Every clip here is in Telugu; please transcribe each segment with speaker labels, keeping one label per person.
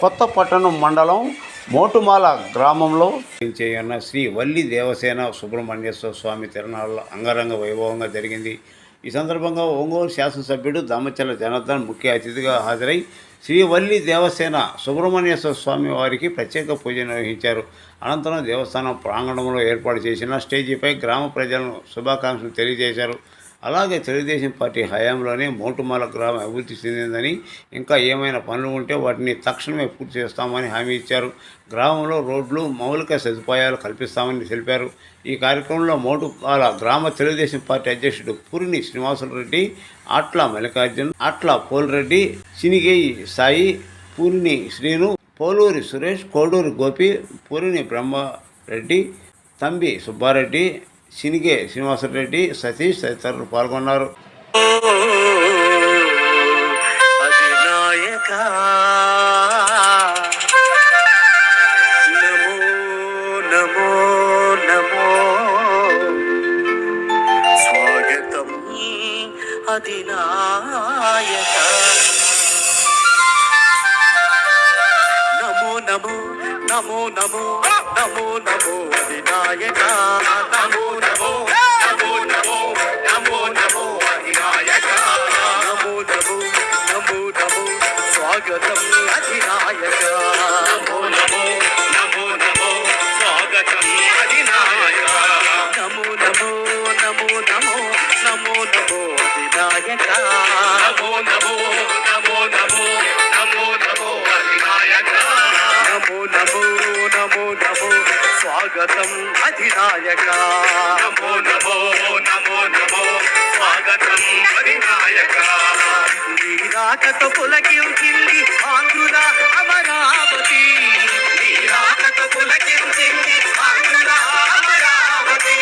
Speaker 1: కొత్తపట్టణం మండలం మోటుమాల గ్రామంలో చేయన్న శ్రీ వల్లి దేవసేన సుబ్రహ్మణ్యేశ్వర స్వామి తిరునాళ్ళ అంగరంగ వైభవంగా జరిగింది. ఈ సందర్భంగా ఒంగోలు శాసనసభ్యుడు దామచల జనార్దన్ ముఖ్య అతిథిగా హాజరై శ్రీ వల్లి దేవసేన సుబ్రహ్మణ్యేశ్వర స్వామి వారికి ప్రత్యేక పూజ నిర్వహించారు. అనంతరం దేవస్థానం ప్రాంగణంలో ఏర్పాటు చేసిన స్టేజీపై గ్రామ ప్రజలను శుభాకాంక్షలు తెలియజేశారు. అలాగే తెలుగుదేశం పార్టీ హయాంలోనే మోటుమాల గ్రామం అభివృద్ధి చెందిందని ఇంకా ఏమైనా పనులు ఉంటే వాటిని తక్షణమే పూర్తి చేస్తామని హామీ ఇచ్చారు. గ్రామంలో రోడ్లు మౌలిక సదుపాయాలు కల్పిస్తామని తెలిపారు. ఈ కార్యక్రమంలో మోటుమాల గ్రామ తెలుగుదేశం పార్టీ అధ్యక్షుడు పురిని శ్రీనివాసులరెడ్డి ఆట్ల మల్లికార్జున్ ఆట్ల పోల్రెడ్డి సినిగేయి సాయి పూరిని శ్రీను పోలూరి సురేష్ కోడూరి గోపి పూరిని బ్రహ్మారెడ్డి తంబి సుబ్బారెడ్డి సినిగే శ్రీనివాసరెడ్డి సతీష్ తదితరులు పాల్గొన్నారు.
Speaker 2: అధినాయక. నమో నమో నమో నమో వినాయక నమో నమో నమో నమో నమో నమో వినాయక నమో నమో నమో నమో స్వాగతం అధినాయక నమో నమో నమో నమో స్వాగతం అధినాయక నమో నమో నమో నమో నమో నమో వినాయక స్వాగతం అధినాయక. నమో నమో నమో నమో స్వాగతం అధినాయక. నీరాకతో పులకించింది ఆంధ్రుల అమరావతి. నీరాకతో పులకించింది ఆంధ్రుల అమరావతి.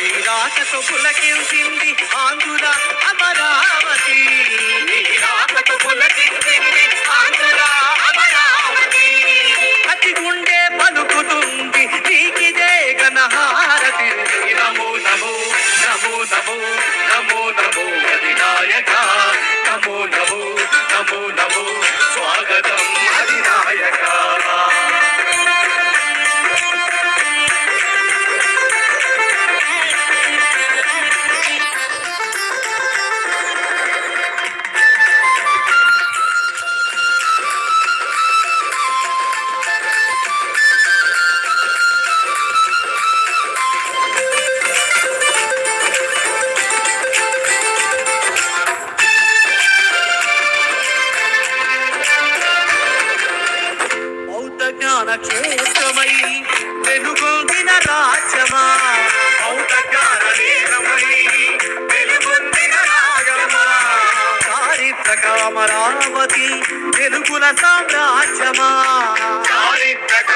Speaker 2: నీరాకతో పులకించింది ఆంధ్రుల అమరావతి. నీరాకతో పులకించింది బౌద్ధ జ్ఞాన క్షేత్రమై వెలుగొందిన రాజ్యమా బౌద్ధ జ్ఞాన వెలుగొందిన రాజమా? చారిత్రక అమరావతి వెలుగుల సామ్రాజ్యమా? చారిత్రక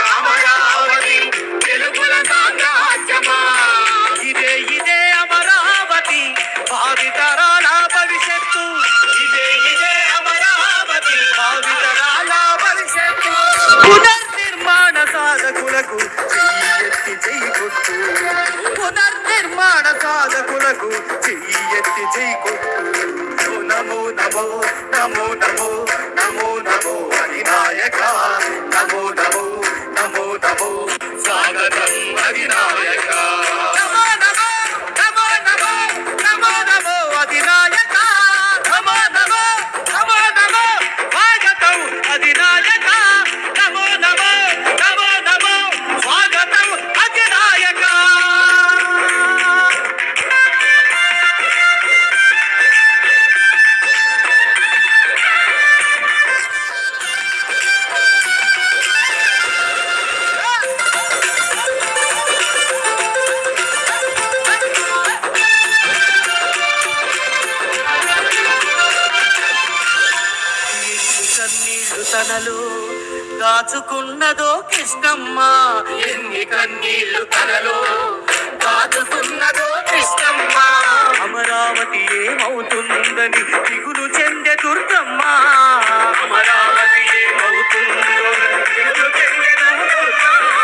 Speaker 2: సాధకులకు చెయ్యెత్తి చెయ్యి కొట్టు పునర్నిర్మాణ సాధకులకు చెయ్యెత్తి చెయ్యి కొట్టు నమో నమో నమో నమో నమో నమో హరినాయక నమో నమో నమో నమో స్వాగతం హరినాయక దాచుకున్నదో కృష్ణమ్మ. ఎన్ని కన్నీళ్ళు తనలో దాచుకున్నదో కృష్ణమ్మ. అమరావతి ఏమవుతుందని దిగులు చెందే దుర్గమ్మ. అమరావతి ఏమవుతుందో దిగులు చెందే దుర్గమ్మ.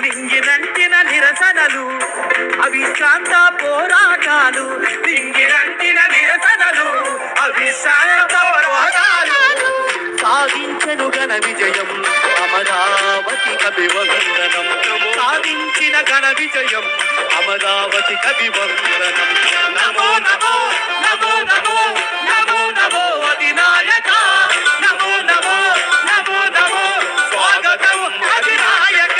Speaker 2: నింగినంటిన నిరసనలు అవిశ్రాంత పోరాటాలు. నింగినంటిన నిరసనలు అవిశ్రాంత పోరాటాలు ఘన విజయం. అమరావతి కవివందనం సాధించిన ఘన విజయం. అమరావతి కవివందనం నమో నమో నమో నమో నమో నమో అధినాయక. నమో నమో నమో నమో స్వాగతం అధినాయక.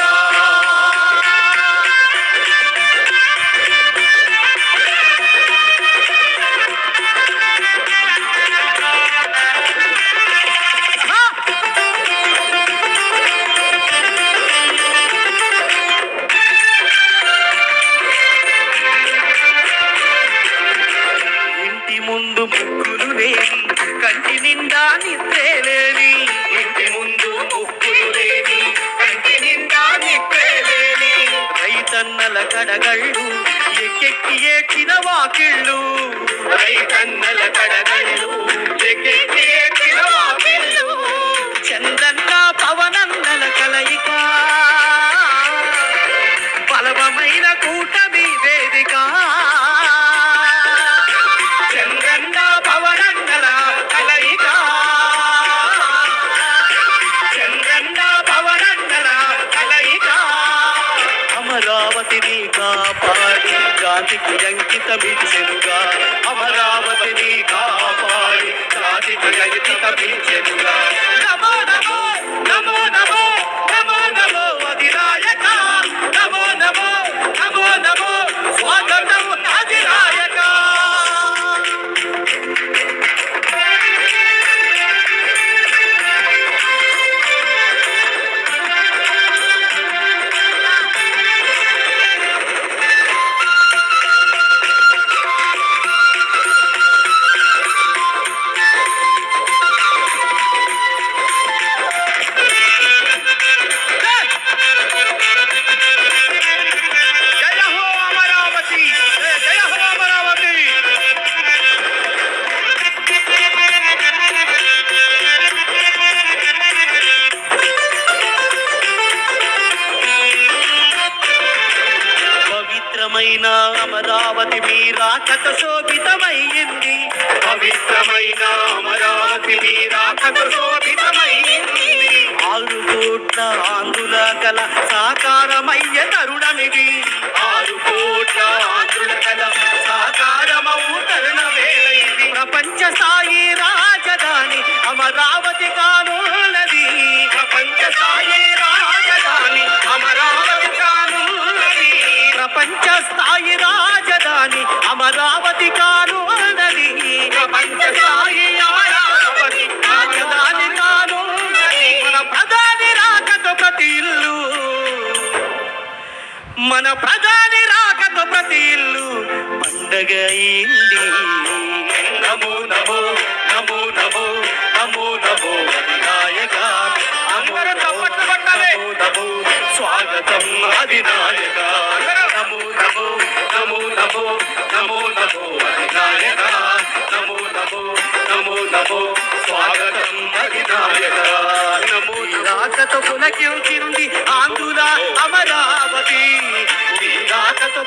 Speaker 2: అంకితమిచ్చెనుగా అమరావతిని కాపాడి జాతికి అంకితమిచ్చెనుగా నమో పవిత్రమైన అమరావతి మీరాకత శోభితమైంది పవిత్రమైన అమరావతి మీరాకత శోభితమైంది ఆరు కోట్ల ఆంధ్రుల కల సాకారమయ్య తరుణమిది. ఆరు కోట్ల ఆంధ్రుల కల సాకారమవు తరుణ వేళ ప్రపంచ స్థాయి రాజధాని అమరావతి కానున్నది. ప్రపంచ స్థాయి ప్రపంచ స్థాయి రాజధాని అమరావతి కానున్నది ప్రపంచ స్థాయి అమరావతి రాజధాని కానున్నది మన ప్రధాని రాకతో ప్రతి ఇల్లు. మన ప్రధాని రాకతో ప్రతి ఇల్లు పండగ అయింది. నమో నమో నమో నమో నమో నమో అధినాయక. అందరూ తప్పట్లు కొట్టాలి. నమో స్వాగతం అధినాయక. నమో నమో నమో నమో నమో నమో అధినాయక నమో నమో నమో నమో స్వాగతం అధినాయక నమో రాకతో పులకించింది ఆంధ్రుల అమరావతి. రాకతో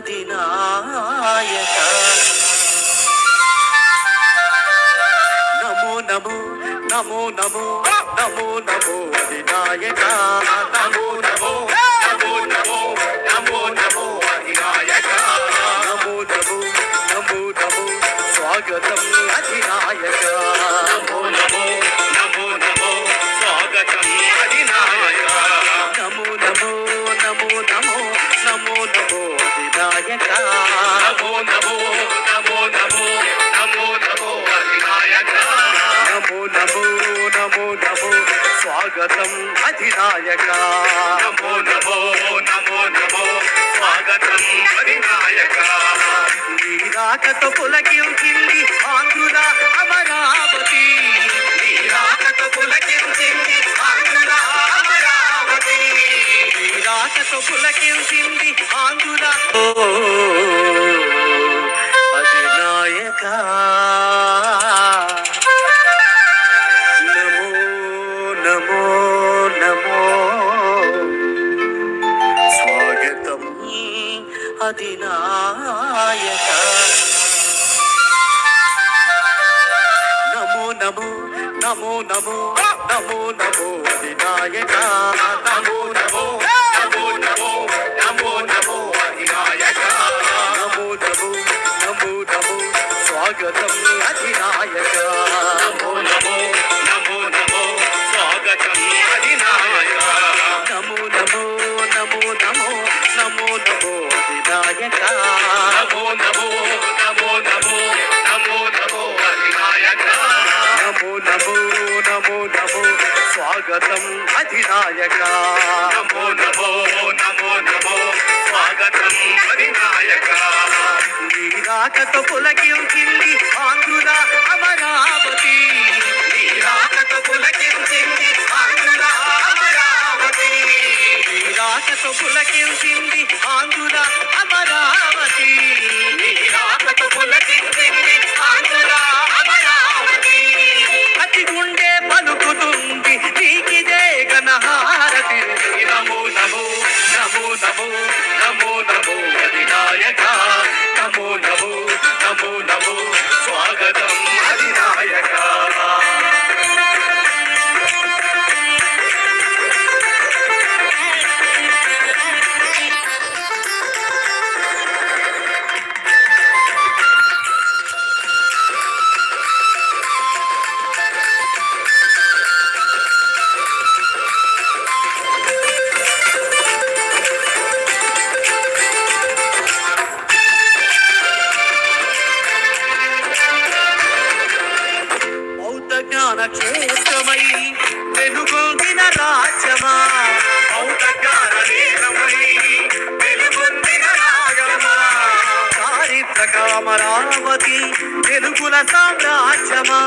Speaker 2: అధినాయక. నమో నమో నమో నమో. నమో నమో నమో నమో నమో నమో స్వాగతం అధినాయక నమో నమో నమో నమో స్వాగతం అధినాయక నీ రాకతో అమరావతి నీ రాకతో పులకించింది ఆంధ్రుల నీ పులకించింది ఆంధ్రుల. అధినాయక. నమో నమో నమో. స్వాగతం అధినాయక. నమో నమో నమో నమో నమో అధినాయక నమో నమో నమో నమో నమో నమో అధినాయక నమో నమో నమో నమో స్వాగతం అధినాయక నమో నమో నమో నమో స్వాగతం అధినాయక నీ రాకతో పులకించింది ఆంధ్రుల అమరావతి పులకించింది ఆంధ్రుల రాకతో పులకించింది ఆంధ్రుల అమరావతి. నీ రాకతో పులకించింది ఆంధ్రుల బౌద్ధ జ్ఞాన క్షేత్రమై వెలుగొందిన రాజ్యమా బౌద్ధ జ్ఞాన వెలుగొందిన రాగమా చారిత్రక అమరావతి తెలుగుల సామ్రాజ్యమా?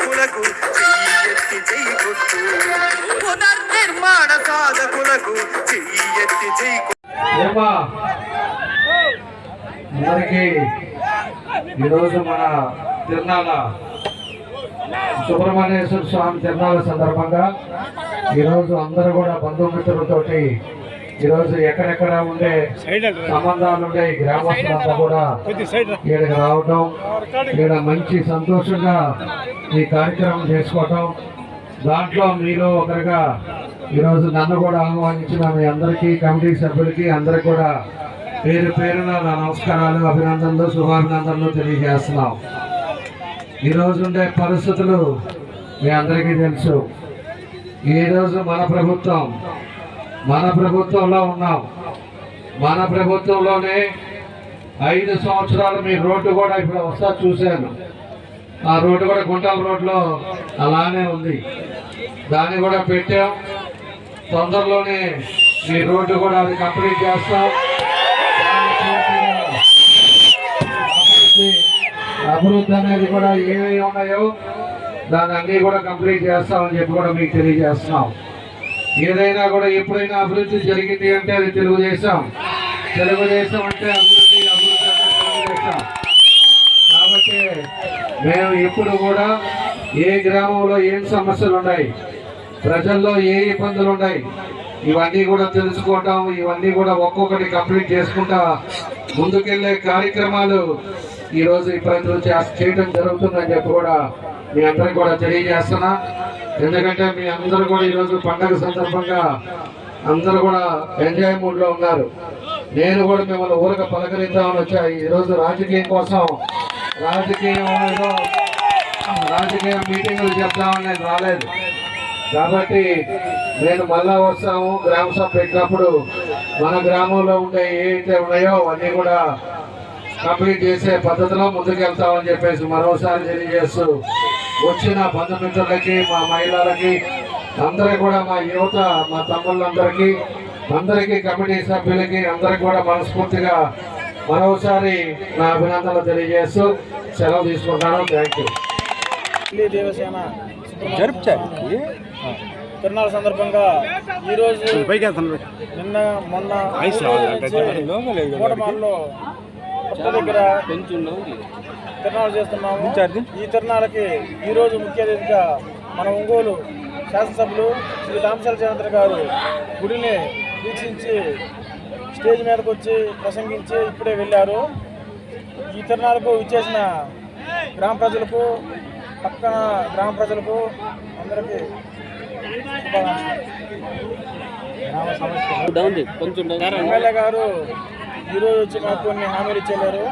Speaker 2: సాధకులకు చెయ్యెత్తి చెయ్యి కొట్టు. పునర్నిర్మాణ సాధకులకు చెయ్యెత్తి చెయ్యి కొట్టు
Speaker 3: అందరికీ ఈరోజు మన తిరునాళ్ళ సుబ్రహ్మణ్యేశ్వర స్వామి తిరునాళ్ళ సందర్భంగా ఈరోజు అందరూ కూడా బంధుమిత్రులతోటి ఈరోజు ఎక్కడెక్కడ ఉండే సంబంధాలు ఉండే గ్రామస్తులంతా కూడా ఇక్కడికి రావటం ఇక్కడ మంచి సంతోషంగా ఈ కార్యక్రమం చేసుకోవటం. దాంట్లో మీలో ఒకరిగా ఈరోజు నన్ను కూడా ఆహ్వానించిన మీ అందరికీ కమిటీ సభ్యులకి అందరికి కూడా పేరు పేరున నా నమస్కారాలు అభినందనలు శుభాభినందనలు తెలియజేస్తున్నాం. ఈరోజు ఉండే పరిస్థితులు మీ అందరికీ తెలుసు. ఈరోజు మన ప్రభుత్వం మన ప్రభుత్వంలో ఉన్నాం. మన ప్రభుత్వంలోనే ఐదు సంవత్సరాలు మీ రోడ్డు కూడా ఇప్పుడు వస్తా చూశాను. ఆ రోడ్డు కూడా గుంటల రోడ్లో అలానే ఉంది. దాన్ని కూడా పెట్టాం. తొందరలోనే మీ రోడ్డు కూడా అది కంప్లీట్ చేస్తాం. అభివృద్ధి అభివృద్ధి అనేది కూడా ఏమేమి ఉన్నాయో దాన్ని అన్నీ కూడా కంప్లీట్ చేస్తామని చెప్పి కూడా మీకు తెలియజేస్తున్నాం. ఏదైనా కూడా ఎప్పుడైనా అభివృద్ధి జరిగింది అంటే అది తెలుగుదేశం. తెలుగుదేశం అంటే అభివృద్ధి అభివృద్ధి అంటే తెలుగుదేశం. కాబట్టి మేము ఇప్పుడు కూడా ఏ గ్రామంలో ఏం సమస్యలు ఉన్నాయి ప్రజల్లో ఏ ఇబ్బందులు ఉన్నాయి ఇవన్నీ కూడా తెలుసుకోవటం ఇవన్నీ కూడా ఒక్కొక్కటి కంప్లీట్ చేసుకుంటా ముందుకెళ్ళే కార్యక్రమాలు ఈరోజు ఈ ప్రజలు చేయడం జరుగుతుందని చెప్పి కూడా మీ అందరికి కూడా తెలియజేస్తున్నా. ఎందుకంటే మీ అందరూ కూడా ఈరోజు పండగ సందర్భంగా అందరూ కూడా ఎంజాయ్ మూడ్లో ఉన్నారు. నేను కూడా మిమ్మల్ని ఊరక పలకరిద్దామని వచ్చా. ఈరోజు రాజకీయం కోసం రాజకీయం రాజకీయ మీటింగులు చెప్దామని నేను రాలేదు. కాబట్టి నేను మళ్ళా వస్తాము. గ్రామ సభ పెట్టినప్పుడు మన గ్రామంలో ఉండే ఏవైతే ఉన్నాయో అవన్నీ కూడా కంప్లీట్ చేసే పద్ధతిలో ముందుకెళ్తామని చెప్పేసి మరోసారి తెలియజేస్తూ వచ్చిన బంధుమిత్రులకి మా మహిళలకి అందరికీ కూడా మా యువత మా తమ్ముళ్ళందరికీ అందరికీ కమిటీ సభ్యులకి అందరికీ కూడా మనస్ఫూర్తిగా మరోసారి నా అభినందనలు తెలియజేస్తూ సెలవు తీసుకుంటాను. థ్యాంక్ యూ
Speaker 4: దేవసేన తిరునాళ్ళ సందర్భంగా ఈరోజు నిన్న మొన్న కోటమాల్లో కొత్త దగ్గర తిరునాళ్ళు చేస్తున్నాము. ఈ తిరునాళ్ళకి ఈరోజు ముఖ్య అతిథిగా మన ఒంగోలు శాసనసభ్యులు శ్రీ రామచంద్ర చంద్ర గారు గుడిని వీక్షించి స్టేజ్ మీదకి వచ్చి ప్రసంగించి ఇప్పుడే వెళ్ళారు. ఈ తిరునాళ్ళకు ఇచ్చేసిన గ్రామ ప్రజలకు పక్కన గ్రామ ప్రజలకు అందరికీ ఎమ్మెల్యే గారు ఈరోజు వచ్చి మాకు కొన్ని హామీలు ఇచ్చేవారు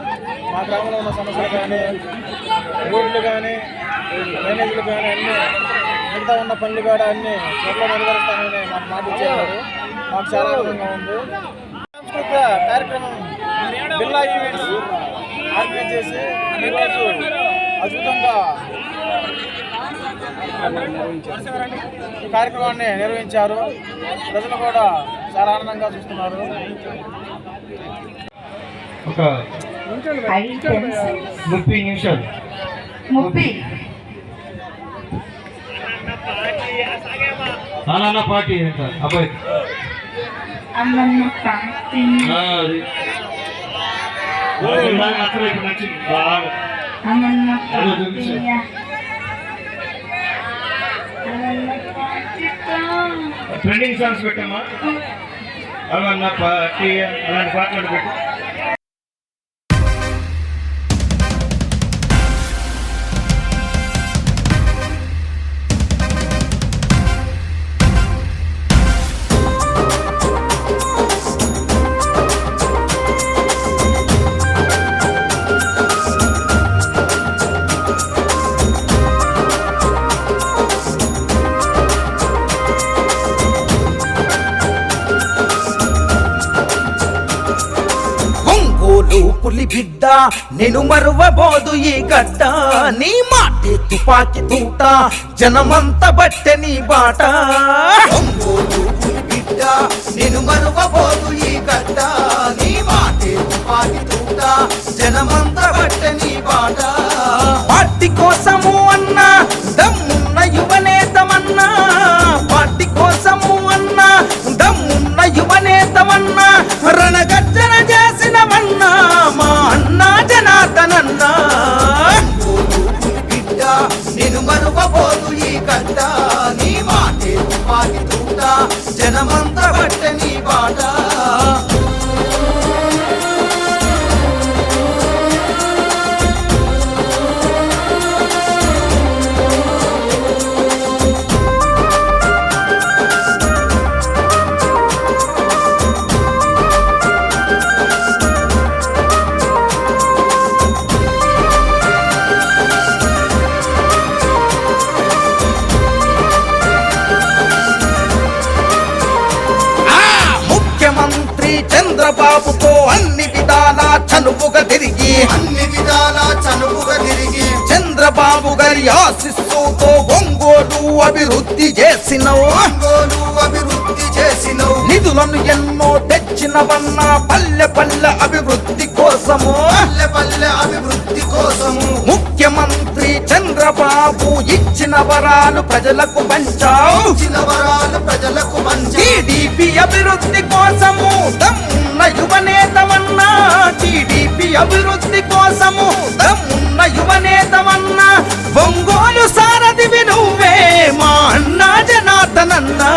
Speaker 4: మా గ్రామంలో ఉన్న సమస్యలు కానీ రోడ్లు కానీ డ్రైనేజీలు కానీ అన్ని మిగతా ఉన్న పనులు కూడా అన్ని త్వరలో నెరవేరుస్తామని మాకు మాట ఇచ్చేవారు మాకు చాలా ఆనందంగా ఉంది. సాంస్కృతిక కార్యక్రమం బిల్లా ఈవెంట్స్ ఆర్గనైజ్ చేసి ఈరోజు అద్భుతంగా కార్యక్రమాన్ని నిర్వహించారు. ప్రజలు కూడా చాలా ఆనందంగా చూస్తున్నారు.
Speaker 3: ఒక ముప్పై నిమిషాలు.
Speaker 5: ముప్పై.
Speaker 3: పార్టీ అబ్బాయి. ఇప్పుడు నచ్చింది. బాగా. ట్రెండింగ్ సాంగ్స్ పెట్టమ్మా. అవన్న పార్టీ అలాంటి పాటలు పెట్టు
Speaker 6: పులి నేను మరువబోదు ఈ గడ్డ నీ మాటే తుపాకి తూట జనమంత బట్టె నీ బాట. బిడ్డ నేను మరువబోదు ఈ గడ్డ నీ మాటే తుపాకి తూట జనమంత బట్టె నీ బాట. పార్టీ కోసం ఒంగోలు అభివృద్ధి చేసినవు. ఒంగోలు అభివృద్ధి చేసినవు. నిధులను ఎన్నో తెచ్చినవన్న పల్లె పల్లె అభివృద్ధి కోసము. పల్లె పల్లె అభివృద్ధి కోసము. ముఖ్యమంత్రి చంద్రబాబు ఇచ్చిన వరాలు ప్రజలకు పంచావు. ఇచ్చిన వరాలు ప్రజలకు టీడీపీ అభివృద్ధి కోసము దమ్మున్న యువనేతమన్నా టీడీపీ అభివృద్ధి కోసము దమ్మున్న యువనేతమన్నా ఒంగోలు మా అన్నా జనార్దనన్నా